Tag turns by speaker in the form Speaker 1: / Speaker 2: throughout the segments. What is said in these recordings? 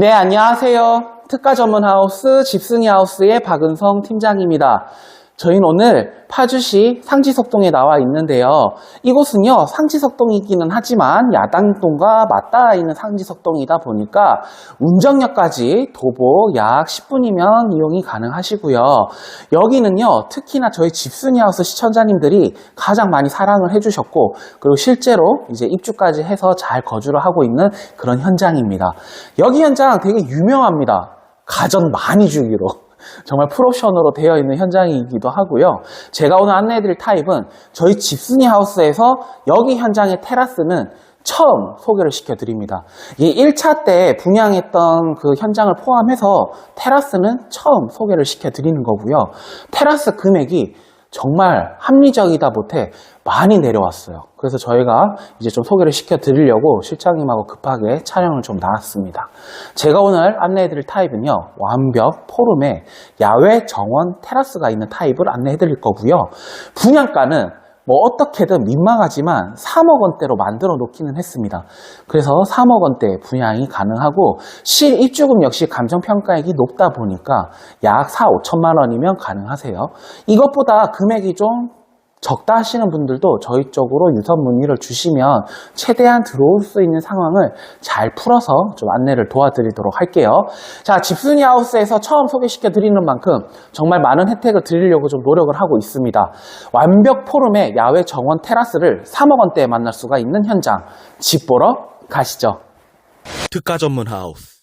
Speaker 1: 네, 안녕하세요. 특가 전문 하우스 집순이 하우스의 박은성 팀장입니다. 저희는 오늘 파주시 상지석동에 나와 있는데요. 이곳은요, 상지석동이기는 하지만 야당동과 맞닿아 있는 상지석동이다 보니까 운정역까지 도보 약 10분이면 이용이 가능하시고요. 여기는요, 특히나 저희 집순이 하우스 시청자님들이 가장 많이 사랑을 해주셨고, 그리고 실제로 이제 입주까지 해서 잘 거주를 하고 있는 그런 현장입니다. 여기 현장 되게 유명합니다. 가전 많이 주기로. 정말 풀옵션으로 되어 있는 현장이기도 하고요. 제가 오늘 안내해드릴 타입은 저희 집순이 하우스에서 여기 현장의 테라스는 처음 소개를 시켜드립니다. 이 1차 때 분양했던 그 현장을 포함해서 테라스는 처음 소개를 시켜드리는 거고요. 테라스 금액이 정말 합리적이다 못해 많이 내려왔어요. 그래서 저희가 이제 좀 소개를 시켜드리려고 실장님하고 급하게 촬영을 좀 나왔습니다. 제가 오늘 안내해드릴 타입은요, 완벽 포름에 야외 정원 테라스가 있는 타입을 안내해드릴 거고요. 분양가는 뭐 어떻게든 민망하지만 3억 원대로 만들어 놓기는 했습니다. 그래서 3억 원대 분양이 가능하고 실 입주금 역시 감정평가액이 높다 보니까 약 4, 5천만 원이면 가능하세요. 이것보다 금액이 좀 적다 하시는 분들도 저희 쪽으로 유선 문의를 주시면 최대한 들어올 수 있는 상황을 잘 풀어서 좀 안내를 도와드리도록 할게요. 자, 집순이 하우스에서 처음 소개시켜 드리는 만큼 정말 많은 혜택을 드리려고 좀 노력을 하고 있습니다. 완벽 포럼의 야외 정원 테라스를 3억 원대에 만날 수가 있는 현장. 집 보러 가시죠.
Speaker 2: 특가 전문 하우스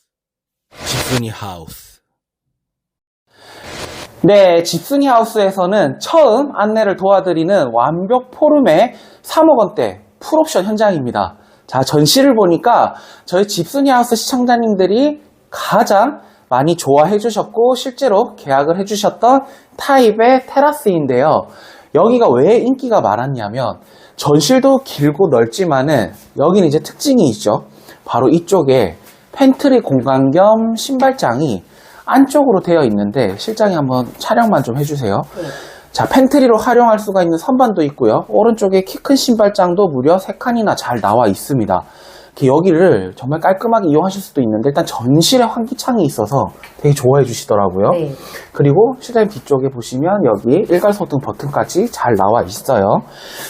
Speaker 2: 집순이 하우스
Speaker 1: 네, 집순이 하우스에서는 처음 안내를 도와드리는 완벽 포름의 3억 원대 풀옵션 현장입니다. 자, 전시를 보니까 저희 집순이 하우스 시청자님들이 가장 많이 좋아해 주셨고 실제로 계약을 해 주셨던 타입의 테라스인데요. 여기가 왜 인기가 많았냐면 전실도 길고 넓지만은 여기는 이제 특징이 있죠. 바로 이쪽에 팬트리 공간 겸 신발장이 안쪽으로 되어 있는데 실장이 한번 촬영만 좀 해주세요. 자, 팬트리로 활용할 수가 있는 선반도 있고요. 오른쪽에 키 큰 신발장도 무려 3칸이나 잘 나와 있습니다. 이렇게 여기를 정말 깔끔하게 이용하실 수도 있는데 일단 전실에 환기창이 있어서 되게 좋아해 주시더라고요.
Speaker 3: 네.
Speaker 1: 그리고 실장님 뒤쪽에 보시면 여기 일괄소등 버튼까지 잘 나와 있어요.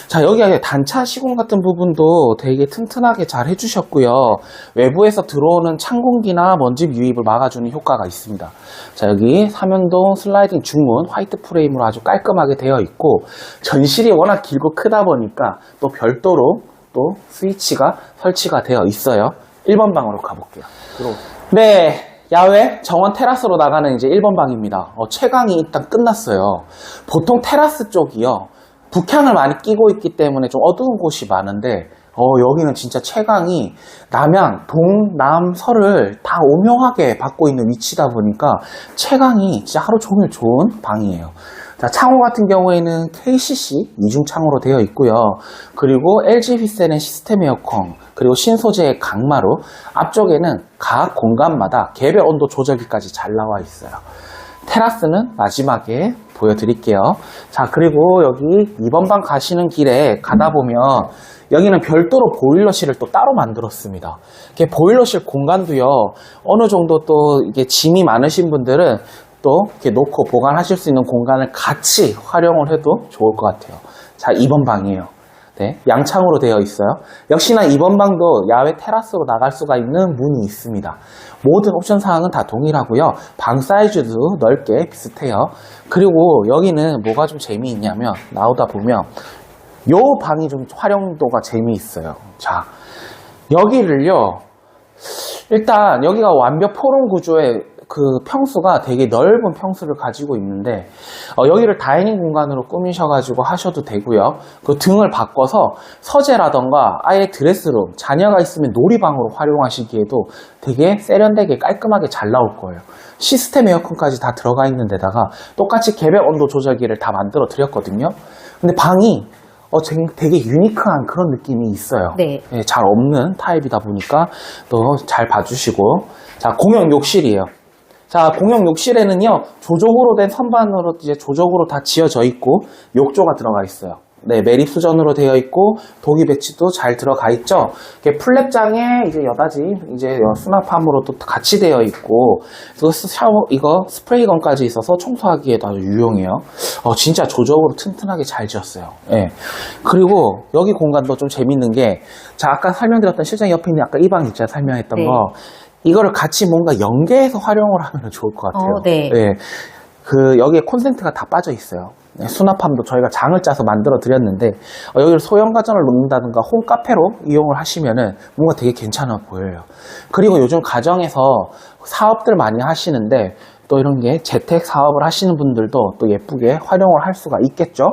Speaker 1: 자, 여기 단차 시공 같은 부분도 되게 튼튼하게 잘 해주셨고요. 외부에서 들어오는 찬 공기나 먼지 유입을 막아주는 효과가 있습니다. 자, 여기 삼연동 슬라이딩 중문 화이트 프레임으로 아주 깔끔하게 되어 있고 전실이 워낙 길고 크다 보니까 또 별도로 또 스위치가 설치가 되어 있어요. 1번 방으로 가볼게요. 네, 야외 정원 테라스로 나가는 이제 1번 방입니다. 어, 채광이 일단 끝났어요. 보통 테라스 쪽이요. 북향을 많이 끼고 있기 때문에 좀 어두운 곳이 많은데 어, 여기는 진짜 채광이 남양, 동, 남, 서를 다 오묘하게 받고 있는 위치다 보니까 채광이 진짜 하루 종일 좋은 방이에요. 자, 창호 같은 경우에는 KCC 이중 창호로 되어 있고요. 그리고 LG 휘센의 시스템 에어컨, 그리고 신소재의 강마루, 앞쪽에는 각 공간마다 개별 온도 조절기까지 잘 나와 있어요. 테라스는 마지막에 보여드릴게요. 자, 그리고 여기 2번 방 가시는 길에 가다 보면 여기는 별도로 보일러실을 또 따로 만들었습니다. 이렇게 보일러실 공간도요, 어느 정도 또 이게 짐이 많으신 분들은 또 이렇게 놓고 보관하실 수 있는 공간을 같이 활용을 해도 좋을 것 같아요. 자, 2번 방이에요. 네, 양창으로 되어 있어요. 역시나 이번 방도 야외 테라스로 나갈 수가 있는 문이 있습니다. 모든 옵션 사항은 다 동일하고요. 방 사이즈도 넓게 비슷해요. 그리고 여기는 뭐가 좀 재미있냐면 나오다 보면 요 방이 좀 활용도가 재미있어요. 자, 여기를요. 일단 여기가 완벽 포럼 구조의 그 평수가 되게 넓은 평수를 가지고 있는데 어, 여기를 다이닝 공간으로 꾸미셔가지고 하셔도 되고요. 그 등을 바꿔서 서재라던가 아예 드레스룸 자녀가 있으면 놀이방으로 활용하시기에도 되게 세련되게 깔끔하게 잘 나올 거예요. 시스템 에어컨까지 다 들어가 있는 데다가 똑같이 개별 온도 조절기를 다 만들어 드렸거든요. 근데 방이 어, 쟁- 되게 유니크한 그런 느낌이 있어요.
Speaker 3: 네.
Speaker 1: 예, 잘 없는 타입이다 보니까 또 잘 봐주시고. 자, 공용 욕실이에요. 자, 공용 욕실에는요, 조적으로 된 선반으로 이제 조적으로 다 지어져 있고, 욕조가 들어가 있어요. 네, 매립 수전으로 되어 있고 도기 배치도 잘 들어가 있죠. 이게 플랩장에 이제 여다지 이제 수납함으로 또 같이 되어 있고 이거 스- 샤워 이거 스프레이건까지 있어서 청소하기에도 아주 유용해요. 어, 진짜 조적으로 튼튼하게 잘 지었어요. 예. 그리고 여기 공간도 좀 재밌는 게 자 아까 설명드렸던 실장 옆에 있는 아까 이 방 있잖아요 설명했던
Speaker 3: 네.
Speaker 1: 거 이거를 같이 뭔가 연계해서 활용을 하면 좋을 것 같아요.
Speaker 3: 어, 네.
Speaker 1: 예. 그 여기에 콘센트가 다 빠져 있어요. 네, 수납함도 저희가 장을 짜서 만들어 드렸는데 어, 여기를 소형 가전을 놓는다든가 홈 카페로 이용을 하시면은 뭔가 되게 괜찮아 보여요. 그리고 요즘 가정에서 사업들 많이 하시는데 또 이런 게 재택 사업을 하시는 분들도 또 예쁘게 활용을 할 수가 있겠죠.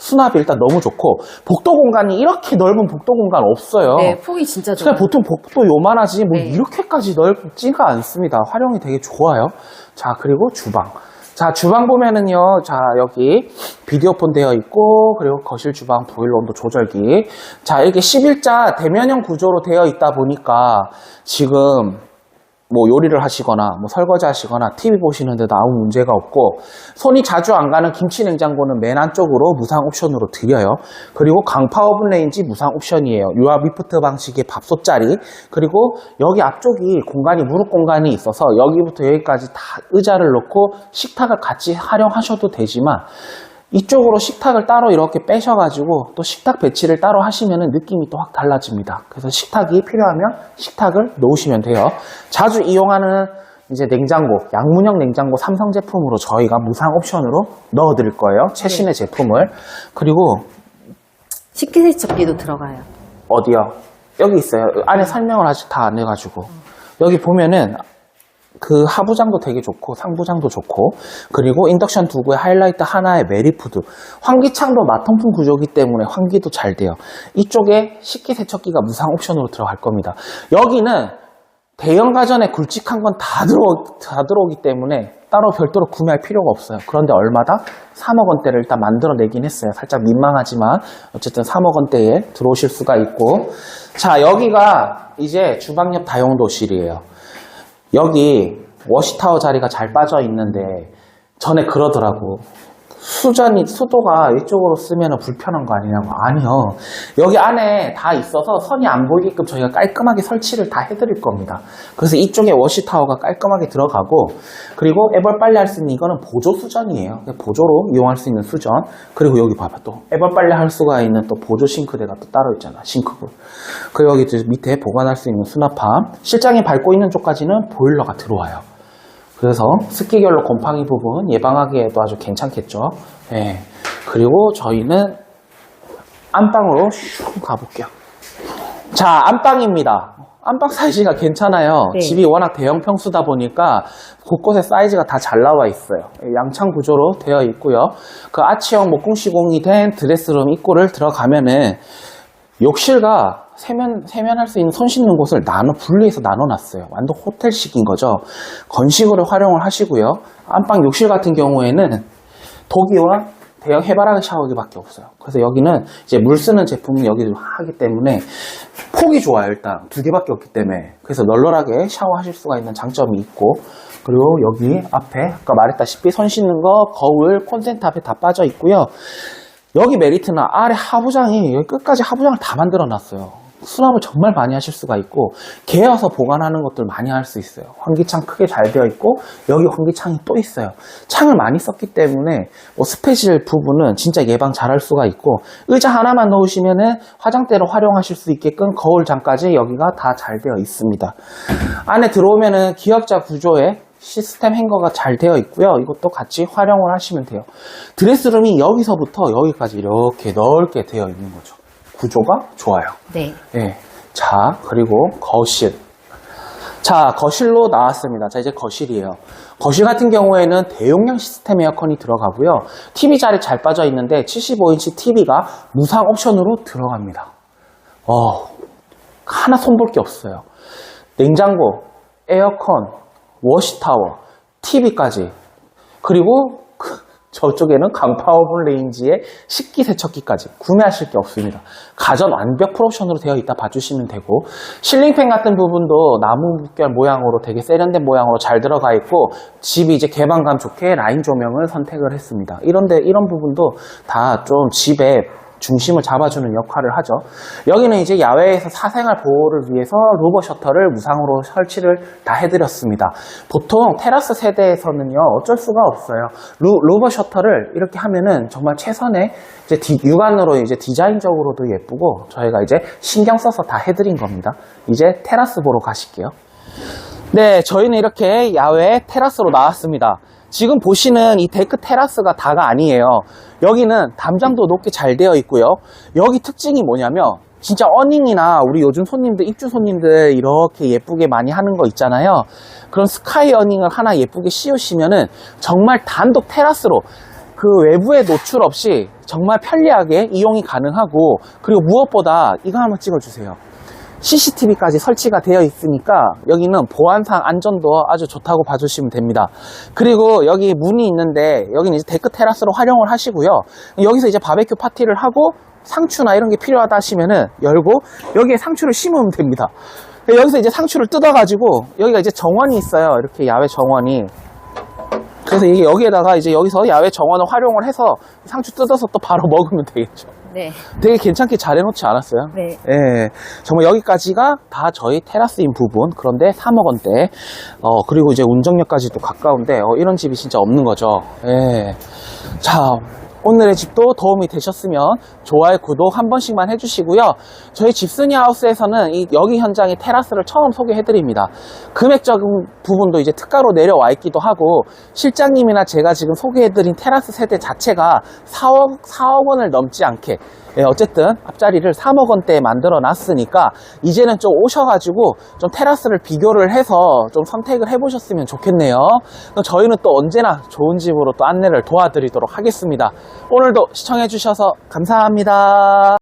Speaker 1: 수납이 일단 너무 좋고 복도 공간이 이렇게 넓은 복도 공간 없어요.
Speaker 3: 네, 폭이 진짜 좋아요.
Speaker 1: 보통 복도 요만하지 뭐
Speaker 3: 네.
Speaker 1: 이렇게까지 넓지가 않습니다. 활용이 되게 좋아요. 자 그리고 주방. 자 주방 보면은요. 자 여기 비디오폰 되어 있고 그리고 거실 주방 보일러 온도 조절기. 자 이렇게 11자 대면형 구조로 되어 있다 보니까 지금 뭐 요리를 하시거나 뭐 설거지 하시거나 TV 보시는데도 아무 문제가 없고 손이 자주 안 가는 김치 냉장고는 맨 안쪽으로 무상 옵션으로 드려요. 그리고 강파 오븐 레인지 무상 옵션이에요. 유압 리프트 방식의 밥솥 자리 그리고 여기 앞쪽이 공간이 무릎 공간이 있어서 여기부터 여기까지 다 의자를 놓고 식탁을 같이 활용하셔도 되지만 이쪽으로 식탁을 따로 이렇게 빼셔가지고 또 식탁 배치를 따로 하시면 느낌이 또 확 달라집니다. 그래서 식탁이 필요하면 식탁을 놓으시면 돼요. 자주 이용하는 이제 냉장고, 양문형 냉장고 삼성 제품으로 저희가 무상 옵션으로 넣어 드릴 거예요. 최신의 제품을. 그리고
Speaker 3: 식기세척기도 들어가요.
Speaker 1: 어디요? 여기 있어요. 안에 설명을 아직 다 안 해가지고. 여기 보면은 그 하부장도 되게 좋고 상부장도 좋고 그리고 인덕션 두구의 하이라이트 하나의 메리푸드 환기창도 마통풍 구조기 때문에 환기도 잘 돼요 이쪽에 식기세척기가 무상 옵션으로 들어갈 겁니다 여기는 대형 가전에 굵직한 건 다 들어 다 들어오기 때문에 따로 별도로 구매할 필요가 없어요. 그런데 얼마다 3억 원대를 일단 만들어내긴 했어요. 살짝 민망하지만 어쨌든 3억 원대에 들어오실 수가 있고 자 여기가 이제 주방 옆 다용도실이에요. 여기 워시타워 자리가 잘 빠져 있는데 전에 그러더라고. 수전이 수도가 이쪽으로 쓰면 불편한 거 아니냐고. 아니요. 여기 안에 다 있어서 선이 안 보이게끔 저희가 깔끔하게 설치를 다 해드릴 겁니다. 그래서 이쪽에 워시타워가 깔끔하게 들어가고 그리고 애벌 빨래 할 수 있는 이거는 보조 수전이에요. 보조로 이용할 수 있는 수전. 그리고 여기 봐봐 또. 애벌 빨래 할 수가 있는 또 보조 싱크대가 또 따로 있잖아 싱크볼 그리고 여기 또 밑에 보관할 수 있는 수납함. 실장이 밟고 있는 쪽까지는 보일러가 들어와요 그래서 습기결로 곰팡이 부분 예방하기에도 아주 괜찮겠죠. 예. 그리고 저희는 안방으로 슉 가볼게요. 자, 안방입니다. 안방 사이즈가 괜찮아요.
Speaker 3: 네.
Speaker 1: 집이 워낙 대형 평수다 보니까 곳곳에 사이즈가 다 잘 나와 있어요. 양창 구조로 되어 있고요. 그 아치형 목공 시공이 된 드레스룸 입구를 들어가면은 욕실과 세면, 세면할 수 있는 손 씻는 곳을 나눠, 분리해서 나눠놨어요. 완전 호텔식인 거죠. 건식으로 활용을 하시고요. 안방 욕실 같은 경우에는 독이와 대형 해바라기 샤워기밖에 없어요. 그래서 여기는 이제 물 쓰는 제품은 여기 하기 때문에 폭이 좋아요, 일단. 두 개밖에 없기 때문에. 그래서 널널하게 샤워하실 수가 있는 장점이 있고, 그리고 여기 앞에, 아까 말했다시피 손 씻는 거, 거울, 콘센트 앞에 다 빠져 있고요. 여기 메리트나 아래 하부장이 여기 끝까지 하부장을 다 만들어 놨어요. 수납을 정말 많이 하실 수가 있고 개어서 보관하는 것들 많이 할 수 있어요. 환기창 크게 잘 되어 있고 여기 환기창이 또 있어요. 창을 많이 썼기 때문에 뭐 스페셜 부분은 진짜 예방 잘 할 수가 있고 의자 하나만 넣으시면은 화장대로 활용하실 수 있게끔 거울장까지 여기가 다 잘 되어 있습니다. 안에 들어오면은 기역자 구조의 시스템 행거가 잘 되어 있고요. 이것도 같이 활용을 하시면 돼요. 드레스룸이 여기서부터 여기까지 이렇게 넓게 되어 있는 거죠. 구조가 좋아요.
Speaker 3: 네.
Speaker 1: 예. 자, 그리고 거실. 자, 거실로 나왔습니다. 자, 이제 거실이에요. 거실 같은 경우에는 대용량 시스템 에어컨이 들어가고요. TV 자리 잘 빠져 있는데 75인치 TV가 무상 옵션으로 들어갑니다. 어, 하나 손볼 게 없어요. 냉장고, 에어컨, 워시타워, TV까지. 그리고 그 저쪽에는 강파워블 레인지의 식기 세척기까지 구매하실 게 없습니다. 가전 완벽 풀옵션으로 되어 있다 봐주시면 되고 실링팬 같은 부분도 나무 물결 모양으로 되게 세련된 모양으로 잘 들어가 있고 집이 이제 개방감 좋게 라인 조명을 선택을 했습니다. 이런데 이런 부분도 다 좀 집에 중심을 잡아주는 역할을 하죠. 여기는 이제 야외에서 사생활 보호를 위해서 로버 셔터를 무상으로 설치를 다 해드렸습니다. 보통 테라스 세대에서는요 어쩔 수가 없어요. 루- 로버 셔터를 이렇게 하면은 정말 최선의 이제 디- 육안으로 이제 디자인적으로도 예쁘고 저희가 이제 신경 써서 다 해드린 겁니다. 이제 테라스 보러 가실게요. 네, 저희는 이렇게 야외 테라스로 나왔습니다. 지금 보시는 이 데크 테라스가 다가 아니에요. 여기는 담장도 높게 잘 되어 있고요. 여기 특징이 뭐냐면 진짜 어닝이나 우리 요즘 손님들, 입주 손님들 이렇게 예쁘게 많이 하는 거 있잖아요. 그런 스카이 어닝을 하나 예쁘게 씌우시면은 정말 단독 테라스로 그 외부에 노출 없이 정말 편리하게 이용이 가능하고 그리고 무엇보다 이거 한번 찍어주세요. CCTV까지 설치가 되어 있으니까 여기는 보안상 안전도 아주 좋다고 봐주시면 됩니다. 그리고 여기 문이 있는데 여기는 이제 데크 테라스로 활용을 하시고요. 여기서 이제 바베큐 파티를 하고 상추나 이런 게 필요하다 하시면은 열고 여기에 상추를 심으면 됩니다. 여기서 이제 상추를 뜯어가지고 여기가 이제 정원이 있어요. 이렇게 야외 정원이. 그래서 이게 여기에다가 이제 여기서 야외 정원을 활용을 해서 상추 뜯어서 또 바로 먹으면 되겠죠.
Speaker 3: 네.
Speaker 1: 되게 괜찮게 잘 해놓지 않았어요?
Speaker 3: 네.
Speaker 1: 예, 정말 여기까지가 다 저희 테라스인 부분. 그런데 3억 원대. 어, 그리고 이제 운정역까지도 가까운데, 어, 이런 집이 진짜 없는 거죠. 예. 자, 오늘의 집도 도움이 되셨으면 좋아요, 구독 한 번씩만 해주시고요. 저희 집순이 하우스에서는 이 여기 현장의 테라스를 처음 소개해드립니다. 금액적인 부분도 이제 특가로 내려와 있기도 하고 실장님이나 제가 지금 소개해드린 테라스 세대 자체가 4억 4억 원을 넘지 않게 예, 어쨌든 앞자리를 3억 원대에 만들어 놨으니까 이제는 좀 오셔가지고 좀 테라스를 비교를 해서 좀 선택을 해보셨으면 좋겠네요. 저희는 또 언제나 좋은 집으로 또 안내를 도와드리도록 하겠습니다. 오늘도 시청해주셔서 감사합니다.